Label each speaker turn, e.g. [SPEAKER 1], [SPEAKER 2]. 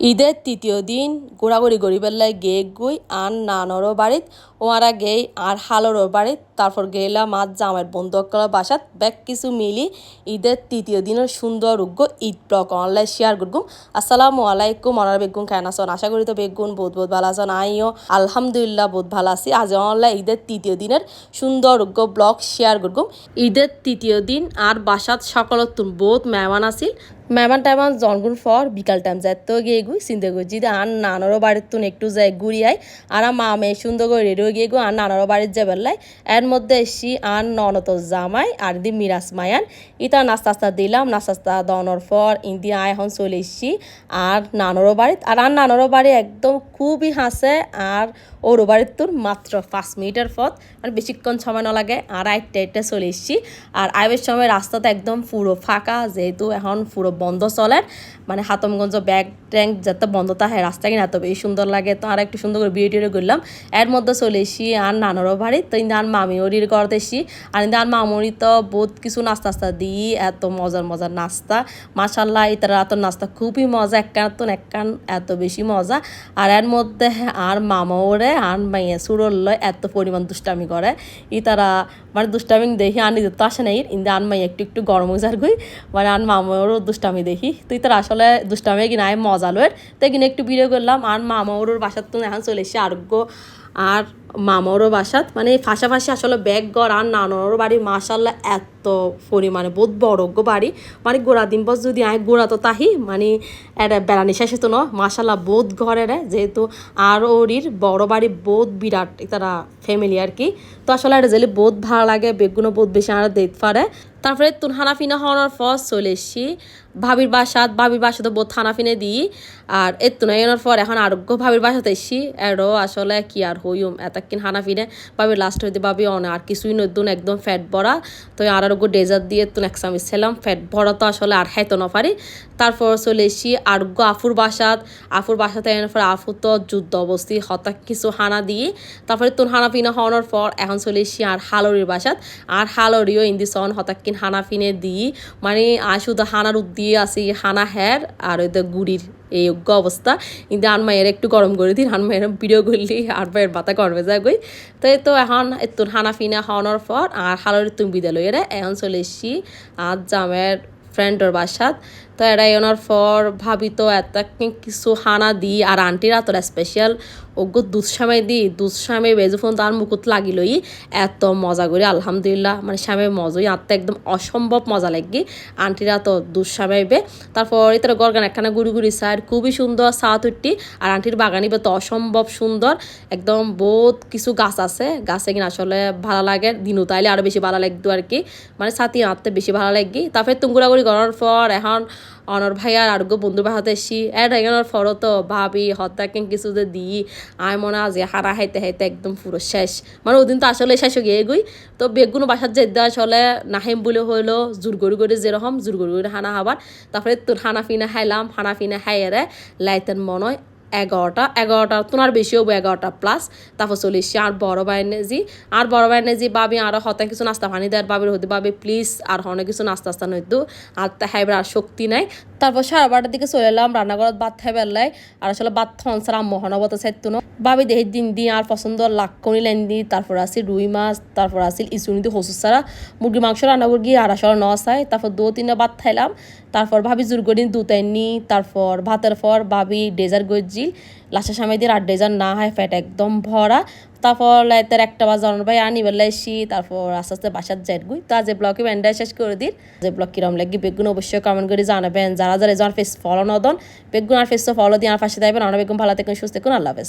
[SPEAKER 1] ঈদের তৃতীয় দিন ঘোরাঘুরি গরিবেল্লাই গে গুই, আর নানরও বাড়িত ওয়ারা গেই আর হালরও বাড়িত। তারপর গেলাম মাছ, জামের বন্ধুকলা বাসাত ব্যাগ কিছু মিলি ঈদের তৃতীয় দিনের সুন্দর উগ্গ ঈদ ব্লক অনলাইন শেয়ার করগুম। আসসালামু আলাইকুম অনার বেগুন কেন আছেন আশা করি তো বেগুন বহুত বহুত ভালো আছেন আইও আলহামদুলিল্লাহ বহুত ভালো আছি। আজ অনলাইন ঈদের তৃতীয় দিনের সুন্দর উগ্গ ব্লগ শেয়ার করগুম। ঈদের তৃতীয় দিন আর বাসাত সকলতুন বহুত মেহমান আছিল। মেহমান টেমান জনগুন ফর, বিকাল টাইম যায় তো গিয়ে গুই চিন্তা করি যদি আর নানারও বাড়ির তুন একটু যায় ঘুরিয়াই আর মা মেয়ে সুন্দর করে রেডিও গিয়ে গো, আর নানারও বাড়ির যে বেলায় এর মধ্যে এসি আর ননত জামাই, আর দি মিরাজ মায়ান। ইতা নাস্তা আস্তা দিলাম, নাস্তা আস্তা দনর ফর, ইন্দি আয় এখন চলে এসছি, আর নানরও বাড়িত, আর আর নানরও বাড়ি একদম খুবই হাসে, আর ওর বাড়ির তোর মাত্র পাঁচ মিনিটের পথ মানে বেশিক্ষণ সময় না লাগে, আর আইটটা আইটটা চলে এসছি। আর আইবের সময় রাস্তাটা একদম পুরো ফাঁকা, যেহেতু এখন পুরো বন্ধ চলে। মানে হাতমগঞ্জ ব্যাগ ট্যাঙ্ক যাতে বন্ধ থাকে রাস্তা কিনা এত বেশি সুন্দর লাগে। তো আর একটু সুন্দর করে বিয়ে টিয়ে করলাম। এর মধ্যে চলে এসি আর নানরও বাড়ি। তো ইন্দা আর মামিওরির ঘর এসি আর ইন্দা আর মামুরি তো বহুত কিছু নাস্তা নাস্তা দিই, এত মজার মজার নাস্তা। মাসাল্লাহ ইতারা এত নাস্তা খুবই মজা। একখান তো একখান এত বেশি মজা। আর এর মধ্যে আর মামাওরে আর মাইয়া সুরল এত পরিমাণ দুষ্টামি করে। ই তারা মানে দুষ্টামি দেখি আর নিজের তো আসে নাই। ইন্দা আর মাইয়া একটু একটু গরম হয়ে গই। মানে আন মামারও দুষ্টামি দেখি। তুই তোর আসলে দুষ্টামি কিনা মজা লয়ের তাই কিনে একটু ভিডিও করলাম, আর মামাওর বাসার তো এখন চলে এসে আরোগ্য। আর মামারও বাসাত। মানে ফাঁসাফাঁসি আসলে ব্যাগ গড় আর নানরও বাড়ি মাসাল্লাহ এত পরিমাণে, বহুত বড় গো বাড়ি। মানে গোড়া দিন বস যদি আয়, গোড়া তো তাহি মানে এটা বেড়ানি শেষে তো ন। মাসাল্লাহ বোধ ঘরের যেহেতু আর ওরির বড় বাড়ি বোধ বিরাট, তারা ফ্যামিলি আর কি। তো আসলে এটা জেলে বোধ ভালো লাগে, বেগুনও বোধ বেশি আর দেখতে পারে। তারপরে তুন হানাফিনা হওয়ার পর চলে এসছি। ভাবির বাসাত, ভাবির বাসাতে বোধ হানাফিনে দিই। আর এর তুন এনার পর এখন আরোগ্য ভাবির বাসাতে এসছি। এরও আসলে কি আর হইম এতক্ষণ হানাফিনে ভাবির লাস্ট হইতে ভাবি অনে আর কিছুই নতুন একদম ফ্যাট ভরা। তো আর আরোগ্য ডেজার্ট দিয়ে তুন এক চামিচ ছিলাম ফ্যাট ভরা তো আসলে আর খাইতো না পারি। তারপর চলে এসছি আরোগ্য আফুর বাসাত। আফুর বাসাতে এনার পর আফু তো যুদ্ধ অবস্থি হঠাৎ কিছু হানা দিয়ে। তারপরে তুন হানাফিনা হওয়ার পর এখন চলে এসছি আর হালরির বাসাত। আর হালরিও ইন্দিসন হঠাৎ কিন হানা ফিনে দিই। মানে আর শুধু হানার দিয়ে আসি হানা হ্যার আর ওই গুড়ির এই অবস্থা। কিন্তু আন মায়ের একটু গরম করে দিন আনমাইয়ের ভিডিও করলি আর মায়ের বাতা গরমে যায়। গই তো এই তো এখন একটু হানা ফিনা খাওয়ানোর পর আর হালোর তুমি বিদ্যালয়ের এখন চলে এসছি আর জামের ফ্রেন্ডর বাসাত। তো এরা এনার পর ভাবি তো এত কিছু হানা দিই, আর আন্টিরা তোরা স্পেশাল ওগো দুঃস্বামে দি দুঃস্বামে বেজুফোন তার মুকুত লাগিলই। এত মজা করি, আলহামদুলিল্লাহ। মানে স্বামী মজাই আত্মা একদম অসম্ভব মজা লাগি। আন্টিরা তো দুঃস্বামে তারপর এটার গরগান একখানা গুড়ি গুড়ি সাইড খুবই সুন্দর সাত উঠটি। আর আন্টির বাগানি তো অসম্ভব সুন্দর। একদম বহুত কিছু গাছ আছে। গাছে কিনা আসলে ভালো লাগে, দিনু তাইলে আরও বেশি ভালো লাগতো আর কি। মানে সাথী আঁততে বেশি ভালো লাগি। তারপরে তুঙ্গুড়াগুড়ি করার পর এখন অনর ভাই আর আরোগ্য বন্ধু বাহাতে এসি। এর এগানোর ফর তো ভাবি হত্যাকে কিছু যে দিই আয় মনে আজ হারা হাইতে হাইতে একদম পুরো শেষ। মানে ওদিন তো আসলে শেষ গিয়ে গই। তো বেগুনো বাসার যে আসলে নাহিম বলে হইল জোর গড়ি গড়ি যেরকম জোর গড়ি গড়ি হানা হাবার তারপরে তোর হানা ফিনা হাইলাম হানা ফিনা হাইয়ারে লাইতেন মনে হয় এগারোটা এগারোটা তোমার বেশি হব এগারোটা প্লাস তারপর চলে এসছি আর বড় বাইনে জি আর বড় বাইনে জি বাবি আরও হতে কিছু নাস্তা পানি দেয় বাবির হতে বাবি প্লিজ আর অনেক কিছু নাস্তা আস্তা নইতো আর তা হাইবার আর শক্তি নাই। তারপর সাড়ে বারোটার দিকে চলে এলাম, রান্নাঘরত ভাত খাই বেলায় আর আসলে ভাত থনসার আম্মু হনবত চাইতো না। বাবি দেহের দিন দিন আর পছন্দ লাক্কনি লাইন দি। তারপর আসি রুই মাছ, তারপর আসিল ইসুনিতে হসুর সারা মুরগি মাংস, রান্না করি আর আসলে ন চাই তারপর দু তিনটা ভাত খাইলাম। তারপর ভাবি জোর করিন দুতাইনি তারপর ভাতের পর ভাবি ডেজার গজিল লাশের সামনে দিয়ে আড্ডে যান না হয় ফ্যাট একদম ভরা। তারপর লাইতের একটা বাজার ভাই আনি বেলা এসি তারপর আস্তে আস্তে বাসার যাই গুই। তো আজ ব্লগে ব্যান্ডাই শেষ করে দিন যে ব্লগ কিরম লাগি বেগুন অবশ্যই কমেন্ট করে জানাবেন। যারা যারা যার ফেস ফলো নদন বেগুন আর ফেস ফলো দিয়ে আর পাশে দেবেন আমরা বেগুন ভালো থাকুন, সুস্থ থাকুন, আল্লাহ